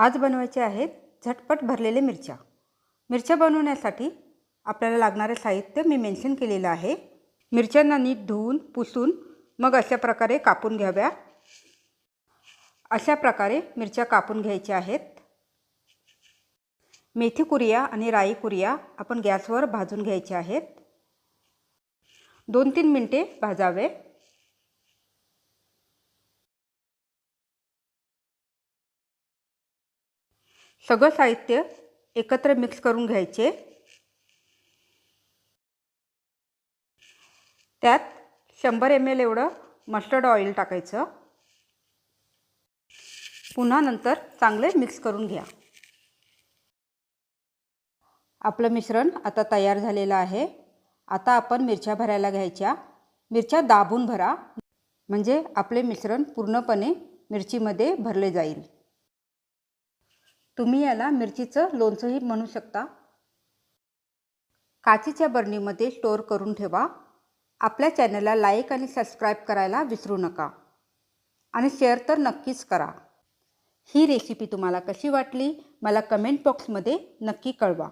आज बनवायचे आहेत झटपट भरलेले मिरच्या. मिरच्या बनवण्यासाठी आपल्याला लागणारे साहित्य मी मेन्शन केलेलं आहे. मिरच्यांना नीट धुवून पुसून मग अशा प्रकारे कापून घ्याव्या. अशा प्रकारे मिरच्या कापून घ्यायच्या आहेत. मेथी कुरिया आणि राई कुरिया आपण गॅसवर भाजून घ्यायच्या आहेत. दोन तीन मिनटे भाजावे. सगळं साहित्य एकत्र मिक्स करून घ्यायचे. त्यात शंभर एम एल एवढं मस्टर्ड ऑइल टाकायचं. पुन्हा नंतर चांगले मिक्स करून घ्या. आपलं मिश्रण आता तयार झालेलं आहे. आता आपण मिरच्या भरायला घ्यायच्या. मिरच्या दाबून भरा. म्हणजे आपले मिश्रण पूर्णपणे मिरचीमध्ये भरले जाईल. तुम्ही याला मिरचीचं लोणचंही म्हणू शकता. काचीच्या बरणीमध्ये स्टोअर करून ठेवा. आपल्या चॅनलला लाईक आणि सबस्क्राईब करायला विसरू नका. आणि शेअर तर नक्कीच करा. ही रेसिपी तुम्हाला कशी वाटली मला कमेंट बॉक्समध्ये नक्की कळवा.